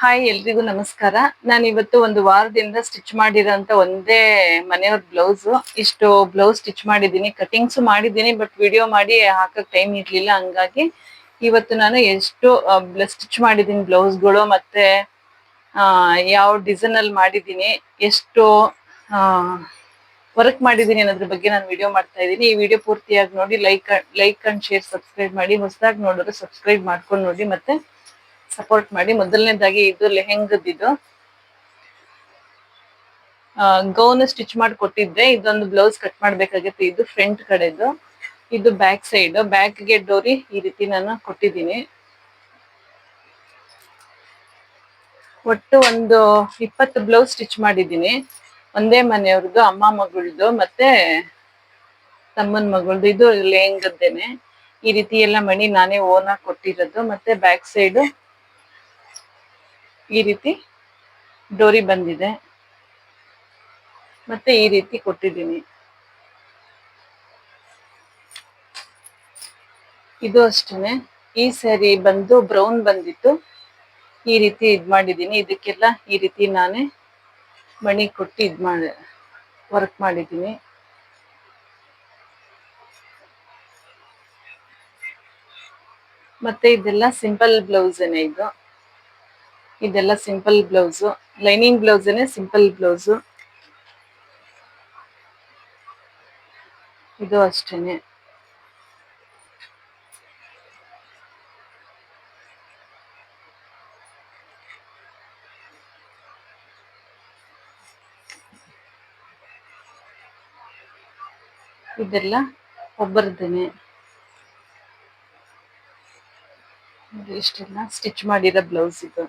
Hi ಎಲ್ರಿಗೂ ನಮಸ್ಕಾರ. ನಾನು ಇವತ್ತು ಒಂದು ವಾರದಿಂದ ಸ್ಟಿಚ್ ಮಾಡಿರೋಂತ ಒಂದೇ ಮನೆಯವ್ರ ಬ್ಲೌಸ್ ಇಷ್ಟು ಬ್ಲೌಸ್ ಸ್ಟಿಚ್ ಮಾಡಿದ್ದೀನಿ. ಕಟಿಂಗ್ಸ್ ಮಾಡಿದ್ದೀನಿ ಬಟ್ ವಿಡಿಯೋ ಮಾಡಿ ಹಾಕಕ್ ಟೈಮ್ ಇರ್ಲಿಲ್ಲ. ಹಂಗಾಗಿ ಇವತ್ತು ನಾನು ಎಷ್ಟು ಸ್ಟಿಚ್ ಮಾಡಿದ್ದೀನಿ ಬ್ಲೌಸ್ಗಳು ಮತ್ತೆ ಆ, ಯಾವ ಡಿಸೈನ್ ಅಲ್ಲಿ ಮಾಡಿದ್ದೀನಿ ಎಷ್ಟು ವರ್ಕ್ ಮಾಡಿದ್ದೀನಿ ಅನ್ನೋದ್ರ ಬಗ್ಗೆ ನಾನು ವಿಡಿಯೋ ಮಾಡ್ತಾ ಇದ್ದೀನಿ. ಈ ವಿಡಿಯೋ ಪೂರ್ತಿಯಾಗಿ ನೋಡಿ like like and share subscribe ಮಾಡಿ ಹೊಸದಾಗಿ ನೋಡಿದ್ರೆ ಸಬ್ಸ್ಕ್ರೈಬ್ ಮಾಡ್ಕೊಂಡು ನೋಡಿ ಮತ್ತೆ ಸಪೋರ್ಟ್ ಮಾಡಿ ಮೊದಲನೇದಾಗಿ ಇದು ಲೆಹೆಂಗದಿದು ಗೌನ್ ಸ್ಟಿಚ್ ಮಾಡಿ ಕೊಟ್ಟಿದ್ದೆ ಇದೊಂದು ಬ್ಲೌಸ್ ಕಟ್ ಮಾಡ್ಬೇಕಾಗಿತ್ತು. ಇದು ಫ್ರಂಟ್ ಕಡೆದು, ಇದು ಬ್ಯಾಕ್ ಸೈಡ್ ಬ್ಯಾಕ್ಗೆ ಡೋರಿ ಈ ರೀತಿ ನಾನು ಕೊಟ್ಟಿದ್ದೀನಿ. ಒಟ್ಟು ಒಂದು ಇಪ್ಪತ್ತು ಬ್ಲೌಸ್ ಸ್ಟಿಚ್ ಮಾಡಿದ್ದೀನಿ. ಒಂದೇ ಮನೆಯವ್ರದ್ದು, ಅಮ್ಮ ಮಗಳದ್ದು ಮತ್ತೆ ತಮ್ಮನ ಮಗಳದು. ಇದು ಲೆಹಂಗದ್ದೇನೆ. ಈ ರೀತಿ ಎಲ್ಲ ಮಣಿ ನಾನೇ ಓನ್ ಆಗಿ ಕೊಟ್ಟಿರೋದು. ಮತ್ತೆ ಬ್ಯಾಕ್ ಸೈಡ್ ಈ ರೀತಿ ಡೋರಿ ಬಂದಿದೆ. ಮತ್ತೆ ಈ ರೀತಿ ಕೊಟ್ಟಿದ್ದೀನಿ. ಇದು ಅಷ್ಟೇನೆ. ಈ ಸ್ಯಾರಿ ಬಂದು ಬ್ರೌನ್ ಬಂದಿತ್ತು. ಈ ರೀತಿ ಇದ್ ಮಾಡಿದ್ದೀನಿ. ಇದಕ್ಕೆಲ್ಲ ಈ ರೀತಿ ನಾನೇ ಮಣಿ ಕೊಟ್ಟು ಇದ್ ಮಾಡಿ, ವರ್ಕ್ ಮಾಡಿದ್ದೀನಿ. ಮತ್ತೆ ಇದೆಲ್ಲ ಸಿಂಪಲ್ ಬ್ಲೌಸ್ ಏನೇ ಇದು. ಇದೆಲ್ಲ ಸಿಂಪಲ್ ಬ್ಲೌಸ್ ಲೈನಿಂಗ್ ಬ್ಲೌಸೇನೆ ಸಿಂಪಲ್ ಬ್ಲೌಸ್ ಇದು ಅಷ್ಟೇನೆ. ಇದೆಲ್ಲ ಒಬ್ಬರದೇನೆ ಇಷ್ಟೆಲ್ಲ ಸ್ಟಿಚ್ ಮಾಡಿರೋ ಬ್ಲೌಸ್ ಇದು.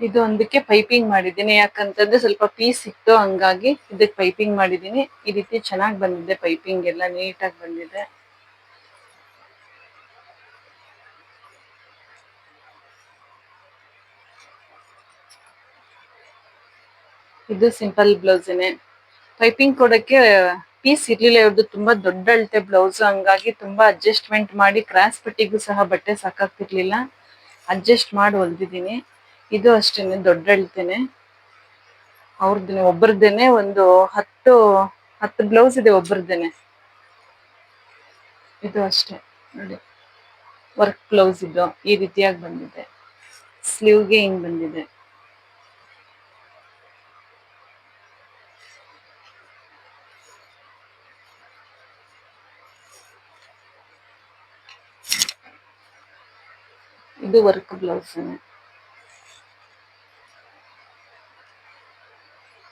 ಇದು ಒಂದಕ್ಕೆ ಪೈಪಿಂಗ್ ಮಾಡಿದ್ದೀನಿ. ಯಾಕಂತಂದ್ರೆ ಸ್ವಲ್ಪ ಪೀಸ್ ಇತ್ತು, ಹಂಗಾಗಿ ಇದಕ್ಕೆ ಪೈಪಿಂಗ್ ಮಾಡಿದ್ದೀನಿ. ಈ ರೀತಿ ಚೆನ್ನಾಗಿ ಬಂದಿದೆ ಪೈಪಿಂಗ್ ಎಲ್ಲ, ನೀಟಾಗಿ ಬಂದಿದೆ. ಇದು ಸಿಂಪಲ್ ಬ್ಲೌಸಿನೇ. ಪೈಪಿಂಗ್ ಕೊಡಕ್ಕೆ ಪೀಸ್ ಇರ್ಲಿಲ್ಲ ಇವ್ರದ್ದು ತುಂಬಾ ದೊಡ್ಡ ಅಳತೆ ಬ್ಲೌಸ್, ಹಂಗಾಗಿ ತುಂಬಾ ಅಡ್ಜಸ್ಟ್ಮೆಂಟ್ ಮಾಡಿ, ಕ್ರಾಸ್ ಪಟ್ಟಿಗೂ ಸಹ ಬಟ್ಟೆ ಸಾಕಾಗ್ತಿರ್ಲಿಲ್ಲ. ಅಡ್ಜಸ್ಟ್ ಮಾಡಿ ಹೊಲ್ದಿದ್ದೀನಿ. ಇದು ಅಷ್ಟೇನೆ ದೊಡ್ಡ ಹೇಳ್ತೇನೆ ಅವ್ರದ್ದೇನೆ ಒಬ್ಬರದ್ದೇನೆ ಒಂದು ಹತ್ತು ಹತ್ತು ಬ್ಲೌಸ್ ಇದೆ ಒಬ್ಬರದ್ದೇನೆ ಇದು ಅಷ್ಟೇ, ನೋಡಿ. ವರ್ಕ್ ಬ್ಲೌಸ್ ಇದು, ಈ ರೀತಿಯಾಗಿ ಬಂದಿದೆ. ಸ್ಲೀವ್ಗೆ ಹಿಂಗ್ ಬಂದಿದೆ. ಇದು ವರ್ಕ್ ಬ್ಲೌಸ್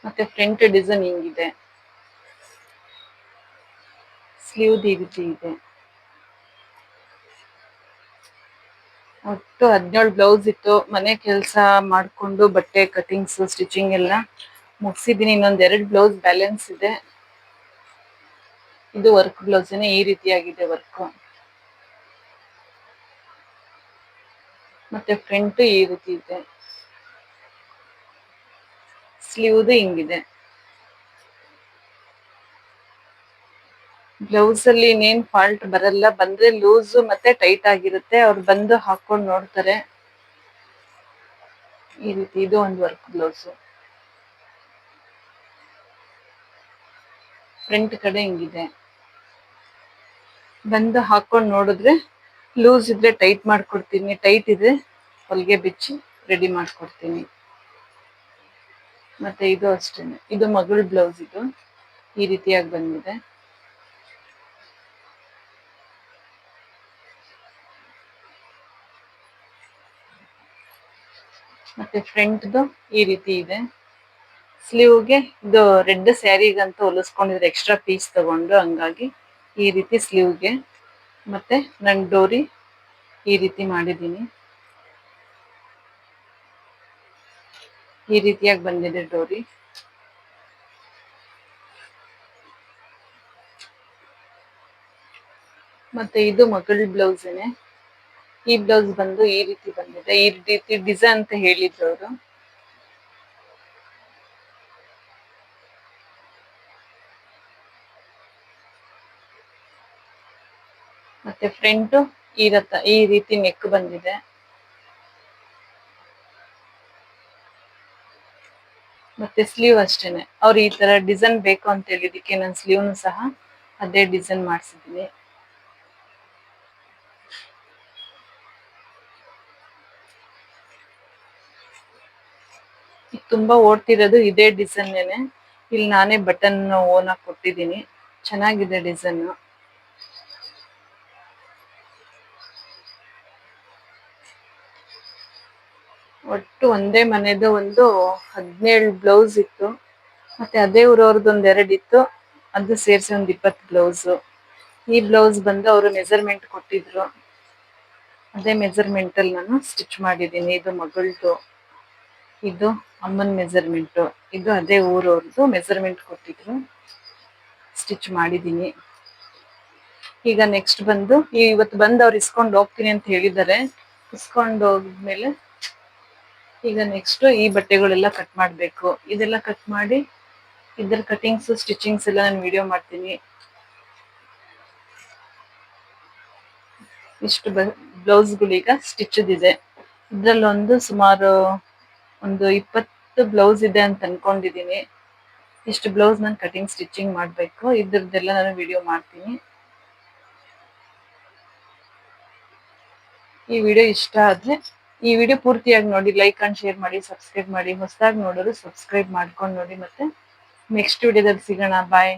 ಮತ್ತೆ ಫ್ರಂಟ್ ಡಿಸೈನಿಂಗ್ ಇದೆ ಸ್ಲೀವ್ ಈ ಇದೆ ಒಟ್ಟು ಹದಿನೇಳು ಬ್ಲೌಸ್ ಇತ್ತು. ಮನೆ ಕೆಲಸ ಮಾಡ್ಕೊಂಡು ಬಟ್ಟೆ ಕಟಿಂಗ್ಸ್ ಸ್ಟಿಚಿಂಗ್ ಎಲ್ಲ ಮುಗಿಸಿದ್ದೀನಿ. ಇನ್ನೊಂದು ಎರಡು ಬ್ಲೌಸ್ ಬ್ಯಾಲೆನ್ಸ್ ಇದೆ. ಇದು ವರ್ಕ್ ಬ್ಲೌಸೇನೆ ಈ ರೀತಿಯಾಗಿದೆ ವರ್ಕ್ ಮತ್ತೆ ಫ್ರಂಟ್ ಈ ರೀತಿ ಇದೆ. ಸ್ಲೀವ್ದು ಹಿಂಗಿದೆ. ಬ್ಲೌಸ್ ಅಲ್ಲಿ ಇನ್ನೇನ್ ಫಾಲ್ಟ್ ಬರಲ್ಲ. ಬಂದ್ರೆ ಲೂಸ್ ಮತ್ತೆ ಟೈಟ್ ಆಗಿರುತ್ತೆ. ಅವ್ರು ಬಂದು ಹಾಕೊಂಡು ನೋಡ್ತಾರೆ. ಈ ರೀತಿ ಇದು ಒಂದು ವರ್ಕ್ ಬ್ಲೌಸ್ ಫ್ರಂಟ್ ಕಡೆ ಹಿಂಗಿದೆ. ಬಂದು ಹಾಕೊಂಡು ನೋಡಿದ್ರೆ ಲೂಸ್ ಇದ್ರೆ ಟೈಟ್ ಮಾಡ್ಕೊಡ್ತೀನಿ. ಟೈಟ್ ಇದ್ರೆ ಹೊಲಿಗೆ ಬಿಚ್ಚಿ ರೆಡಿ ಮಾಡ್ಕೊಡ್ತೀನಿ. ಮತ್ತೆ ಇದು ಅಷ್ಟೇನೆ. ಇದು ಮಗಳ ಬ್ಲೌಸ್ ಇದು. ಈ ರೀತಿಯಾಗಿ ಬಂದಿದೆ. ಮತ್ತೆ ಫ್ರಂಟ್ದು ಈ ರೀತಿ ಇದೆ. ಸ್ಲೀವ್ಗೆ ಇದು ರೆಡ್ ಸ್ಯಾರಿಗಂತ ಹೊಲಿಸ್ಕೊಂಡಿದ್ರೆ ಎಕ್ಸ್ಟ್ರಾ ಪೀಸ್ ತಗೊಂಡು ಹಂಗಾಗಿ ಈ ರೀತಿ ಸ್ಲೀವ್ಗೆ ಮತ್ತೆ ನನ್ ಡೋರಿ ಈ ರೀತಿ ಮಾಡಿದ್ದೀನಿ. ಈ ರೀತಿಯಾಗಿ ಬಂದಿದೆ ಡೋರಿ. ಮತ್ತೆ ಇದು ಮಗಳ ಬ್ಲೌಸೇನೆ ಈ ಬ್ಲೌಸ್ ಬಂದು ಈ ರೀತಿ ಬಂದಿದೆ. ಈ ರೀತಿ ಡಿಸೈನ್ ಅಂತ ಹೇಳಿದ್ರು ಅವರು. ಮತ್ತೆ ಫ್ರಂಟ್ ಈ ರಥ, ಈ ರೀತಿ ನೆಕ್ ಬಂದಿದೆ. ಮತ್ತೆ ಸ್ಲೀವ್ ಅಷ್ಟೇನೆ. ಅವ್ರು ಈ ತರ ಡಿಸೈನ್ ಬೇಕು ಅಂತ ಹೇಳಿದಕ್ಕೆ ನಾನು ಸ್ಲೀವ್ನು ಸಹ ಅದೇ ಡಿಸೈನ್ ಮಾಡಿಸಿದ್ದೀನಿ. ತುಂಬಾ ಓಡ್ತಿರೋದು ಇದೇ ಡಿಸೈನ್ ಇಲ್ಲಿ ನಾನೇ ಬಟನ್ ಓನ್ ಆಗಿ ಕೊಟ್ಟಿದ್ದೀನಿ. ಚೆನ್ನಾಗಿದೆ ಡಿಸೈನ್ ಒಟ್ಟು ಒಂದೇ ಮನೆದು ಒಂದು ಹದಿನೇಳು ಬ್ಲೌಸ್ ಇತ್ತು. ಮತ್ತೆ ಅದೇ ಊರವ್ರದ್ದು ಒಂದ್ ಎರಡು ಇತ್ತು. ಅದು ಸೇರಿಸಿ ಒಂದ್ ಇಪ್ಪತ್ತು ಬ್ಲೌಸ್ ಈ ಬ್ಲೌಸ್ ಬಂದು ಅವರು ಮೆಜರ್ಮೆಂಟ್ ಕೊಟ್ಟಿದ್ರು. ಅದೇ ಮೆಜರ್ಮೆಂಟ್ ಅಲ್ಲಿ ನಾನು ಸ್ಟಿಚ್ ಮಾಡಿದ್ದೀನಿ. ಇದು ಮಗಳದು, ಇದು ಅಮ್ಮನ ಮೆಜರ್ಮೆಂಟ್ ಇದು ಅದೇ ಊರವ್ರದ್ದು ಮೆಜರ್ಮೆಂಟ್ ಕೊಟ್ಟಿದ್ರು. ಸ್ಟಿಚ್ ಮಾಡಿದ್ದೀನಿ. ಈಗ ನೆಕ್ಸ್ಟ್ ಬಂದು ಇವತ್ತು ಬಂದು ಅವ್ರು ಇಸ್ಕೊಂಡು ಹೋಗ್ತೀನಿ ಅಂತ ಹೇಳಿದ್ದಾರೆ. ಇಸ್ಕೊಂಡು ಹೋದ್ಮೇಲೆ ಈಗ ನೆಕ್ಸ್ಟ್ ಈ ಬಟ್ಟೆಗಳೆಲ್ಲ ಕಟ್ ಮಾಡಬೇಕು. ಇದೆಲ್ಲ ಕಟ್ ಮಾಡಿ ಇದ್ರ ಕಟಿಂಗ್ಸ್ ಸ್ಟಿಚಿಂಗ್ಸ್ ಎಲ್ಲ ನಾನು ವಿಡಿಯೋ ಮಾಡ್ತೀನಿ. ಇಷ್ಟು ಬ್ಲೌಸ್ಗಳೀಗ ಸ್ಟಿಚ್ದಿದೆ ಇದ್ರಲ್ಲೊಂದು ಸುಮಾರು ಒಂದು ಇಪ್ಪತ್ತು ಬ್ಲೌಸ್ ಇದೆ ಅಂತ ಅನ್ಕೊಂಡಿದೀನಿ. ಇಷ್ಟು ಬ್ಲೌಸ್ ನಾನು ಕಟಿಂಗ್ ಸ್ಟಿಚಿಂಗ್ ಮಾಡಬೇಕು. ಇದ್ರದ್ದೆಲ್ಲ ನಾನು ವಿಡಿಯೋ ಮಾಡ್ತೀನಿ. ಈ ವಿಡಿಯೋ ಇಷ್ಟ ಆದ್ರೆ ಈ ವಿಡಿಯೋ ಪೂರ್ತಿಯಾಗಿ ನೋಡಿ ಲೈಕ್ ಅಂಡ್ ಶೇರ್ ಮಾಡಿ ಸಬ್ಸ್ಕ್ರೈಬ್ ಮಾಡಿ, ಹೊಸದಾಗಿ ನೋಡೋರು ಸಬ್ಸ್ಕ್ರೈಬ್ ಮಾಡ್ಕೊಂಡು ನೋಡಿ ಮತ್ತೆ ನೆಕ್ಸ್ಟ್ ವಿಡಿಯೋದಲ್ಲಿ ಸಿಗೋಣ. ಬಾಯ್